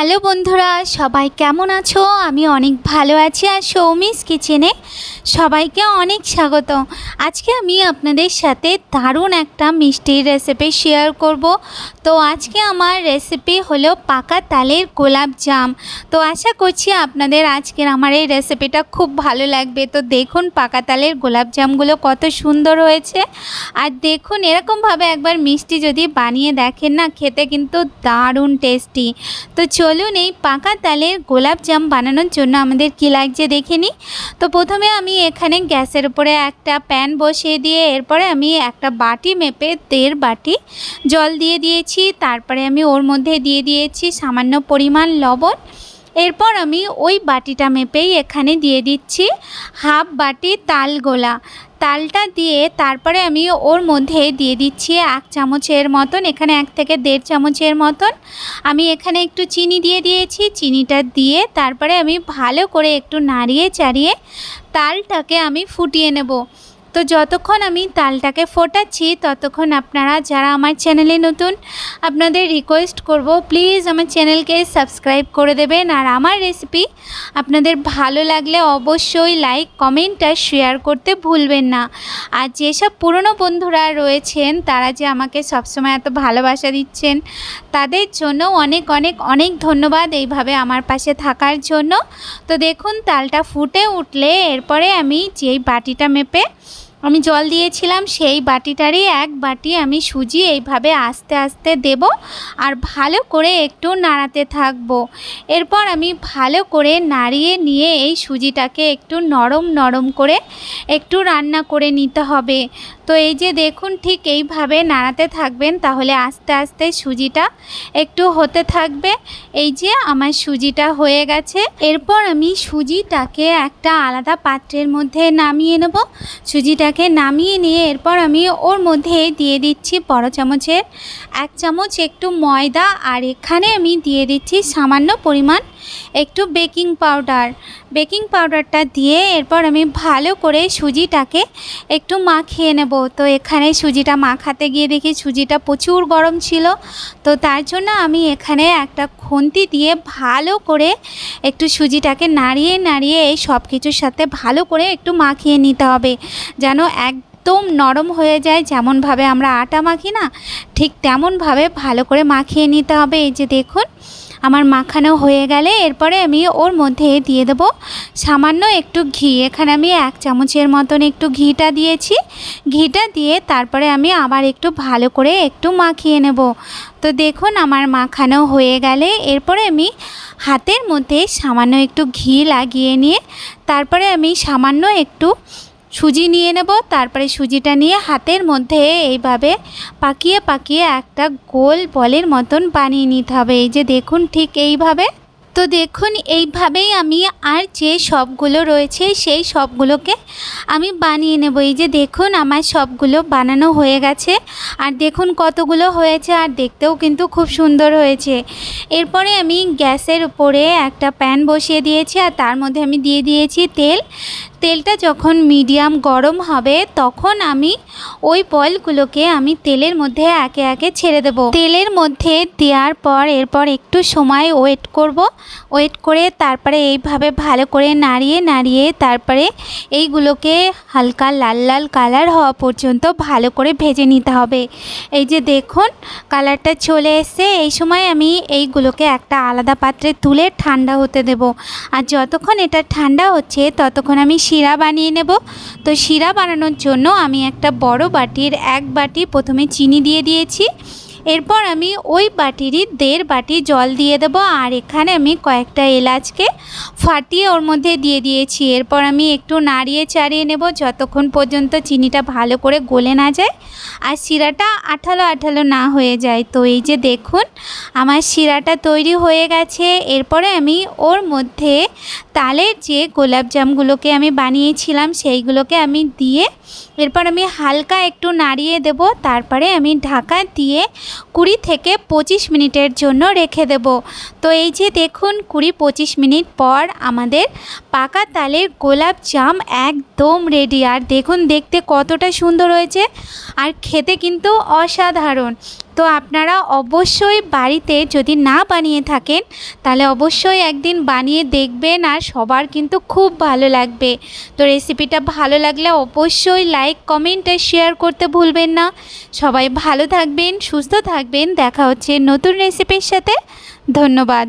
Hello বন্ধুরা, সবাই কেমন আছো? আমি অনেক ভালো আছি আর সৌমিস কিচেনে সবাইকে অনেক স্বাগত। আজকে আমি আপনাদের সাথে দারুণ একটা মিষ্টির রেসিপি শেয়ার করব। তো আজকে আমার রেসিপি হলো পাকা তালের গোলাপ জাম। তো আশা করছি আপনাদের আজকের আমার এই রেসিপিটা খুব ভালো লাগবে। তো দেখুন পাকা তালের গোলাপ জামগুলো কত সুন্দর হয়েছে। আর দেখুন এরকমভাবে একবার মিষ্টি যদি বানিয়ে দেখেন না, খেতে কিন্তু দারুণ টেস্টি তো চলুন এই পাকা তালের গোলাপ জাম বানানোর জন্য আমাদের কী লাগছে দেখে নিই। তো প্রথমে আমি এখানে গ্যাসের উপরে একটা প্যান বসিয়ে দিয়ে এরপরে আমি একটা বাটি মেপে দেড় বাটি জল দিয়ে দিয়েছি। তারপরে আমি ওর মধ্যে দিয়ে দিয়েছি সামান্য পরিমাণ লবণ। এরপর আমি ওই বাটিটা মেপেই এখানে দিয়ে দিচ্ছি হাফ বাটি তাল গোলা। তালটা দিয়ে তারপরে আমি ওর মধ্যে দিয়ে দিচ্ছি এক চামচের মতন, এখানে এক থেকে দেড় চামচের মতন। আমি এখানে একটু চিনি দিয়ে দিয়েছি, চিনিটা দিয়ে তারপরে আমি ভালো করে একটু নাড়িয়ে চাড়িয়ে তালটাকে আমি ফুটিয়ে নেব। তো যতক্ষণ আমি তালটাকে ফোটাচ্ছি, ততক্ষণ আপনারা যারা আমার চ্যানেলে নতুন, আপনাদের রিকোয়েস্ট করব প্লিজ আমার চ্যানেলকে সাবস্ক্রাইব করে দেবেন। আর আমার রেসিপি আপনাদের ভালো লাগলে অবশ্যই লাইক কমেন্ট আর শেয়ার করতে ভুলবেন না। আর যেসব পুরনো বন্ধুরা রয়েছেন, তারা যে আমাকে সবসময় এত ভালোবাসা দিচ্ছেন, তাদের জন্য অনেক অনেক অনেক ধন্যবাদ এইভাবে আমার পাশে থাকার জন্য। তো দেখুন, তালটা ফুটে উঠলে এরপরে আমি যেই বাটিটা মেপে আমি জল দিয়েছিলাম, সেই বাটিটারই এক বাটি আমি সুজি এইভাবে আস্তে আস্তে দেব আর ভালো করে একটু নাড়াতে থাকব। এরপর আমি ভালো করে নাড়িয়ে নিয়ে এই সুজিটাকে একটু নরম নরম করে একটু রান্না করে নিতে হবে। তো এই যে দেখুন ঠিক এইভাবে নাড়াতে থাকবেন, তাহলে আস্তে আস্তে সুজিটা একটু হতে থাকবে। এই যে আমার সুজিটা হয়ে গেছে। এরপর আমি সুজিটাকে একটা আলাদা পাত্রের মধ্যে নামিয়ে নেব। সুজিটাকে নামিয়ে নিয়ে এরপর আমি ওর মধ্যে দিয়ে দিচ্ছি বড় চামচের। এক চামচ একটু ময়দা আর এখানে আমি দিয়ে দিচ্ছি সামান্য পরিমাণ একটু বেকিং পাউডার। বেকিং পাউডারটা দিয়ে এরপর আমি ভালো করে সুজিটাকে একটু মাখিয়ে নেব। তো এখানে সুজিটা মাখাতে গিয়ে দেখি সুজিটা প্রচুর গরম ছিল। তো তার জন্য আমি এখানে একটা খুন্তি দিয়ে ভালো করে একটু সুজিটাকে নাড়িয়ে নাড়িয়ে সব কিছুর সাথে ভালো করে একটু মাখিয়ে নিতে হবে। যেন একদম নরম হয়ে যায়। যেমনভাবে আমরা আটা মাখি না, ঠিক তেমনভাবে ভালো করে মাখিয়ে নিতে হবে। এই যে দেখুন আমার মাখানো হয়ে গেলে এরপরে আমি ওর মধ্যে দিয়ে দেবো সামান্য একটু ঘি। এখানে আমি এক চামচের মতন একটু ঘিটা দিয়েছি। ঘিটা দিয়ে তারপরে আমি আবার একটু ভালো করে একটু মাখিয়ে নেব। তো দেখুন আমার মাখানো হয়ে গেলে এরপরে আমি হাতের মধ্যে সামান্য একটু ঘি লাগিয়ে নিয়ে তারপরে আমি সামান্য একটু সুজি নিয়ে নেব, তারপরে সুজিটা নিয়ে হাতের মধ্যে এইভাবে পাকিয়ে পাকিয়ে একটা গোল বলের মতন বানিয়ে নিতে হবে। এই যে দেখুন ঠিক এইভাবে। তো দেখুন এইভাবেই আমি আর যে সবগুলো রয়েছে সেই সবগুলোকে আমি বানিয়ে নেব। এই যে দেখুন আমার সবগুলো বানানো হয়ে গেছে। আর দেখুন কতগুলো হয়েছে আর দেখতেও কিন্তু খুব সুন্দর হয়েছে। এরপরে আমি গ্যাসের উপরে একটা প্যান বসিয়ে দিয়েছি আর তার মধ্যে আমি দিয়ে দিয়েছি তেল। তেলটা যখন মিডিয়াম গরম হবে, তখন আমি ওই বলগুলোকে আমি তেলের মধ্যে একে একে ছেড়ে দেব। তেলের মধ্যে দেওয়ার পর এরপর একটু সময় ওয়েট করব। ওয়েট করে তারপরে এইভাবে ভালো করে নাড়িয়ে নাড়িয়ে তারপরে এইগুলোকে হালকা লাল লাল কালার হওয়া পর্যন্ত ভালো করে ভেজে নিতে হবে। এই যে দেখুন, কালারটা চলে এসছে। এই সময় আমি এইগুলোকে একটা আলাদা পাত্রে তুলে ঠান্ডা হতে দেব। আর যতক্ষণ এটা ঠান্ডা হচ্ছে, ততক্ষণ আমি শিরা বানিয়ে নেব। তো শিরা বানানোর জন্য আমি একটা বড় বাটির এক বাটি প্রথমে চিনি দিয়ে দিয়েছি। এরপর আমি ওই বাটিরই দেড় বাটি জল দিয়ে দেব, আর এখানে আমি কয়েকটা এলাচকে ফাটিয়ে ওর মধ্যে দিয়ে দিয়েছি। এরপর আমি একটু নাড়িয়ে চাড়িয়ে নেব যতক্ষণ পর্যন্ত চিনিটা ভালো করে গলে না যায় আর শিরাটা আঠালো আঠালো না হয়ে যায়। তো এই যে দেখুন, আমার শিরাটা তৈরি হয়ে গেছে। এরপরে আমি ওর মধ্যে তালের যে গোলাপ জামগুলোকে আমি বানিয়েছিলাম, সেইগুলোকে আমি দিয়ে এরপর আমি হালকা একটু নাড়িয়ে দেব। তারপরে আমি ঢাকা দিয়ে কুড়ি থেকে পঁচিশ মিনিটের জন্য রেখে দেব। তো এই যে দেখুন, কুড়ি পঁচিশ মিনিট পর আমাদের পাকা তালের গোলাপ জাম একদম রেডি আর দেখুন, দেখতে কতটা সুন্দর হয়েছে। আর খেতে কিন্তু অসাধারণ। তো আপনারা অবশ্যই বাড়িতে যদি না বানিয়ে থাকেন, তাহলে অবশ্যই একদিন বানিয়ে দেখবেন আর সবার কিন্তু খুব ভালো লাগবে। তো রেসিপিটা ভালো লাগলে অবশ্যই লাইক কমেন্ট আর শেয়ার করতে ভুলবেন না। সবাই ভালো থাকবেন, সুস্থ থাকবেন। দেখা হচ্ছে নতুন রেসিপির সাথে। ধন্যবাদ।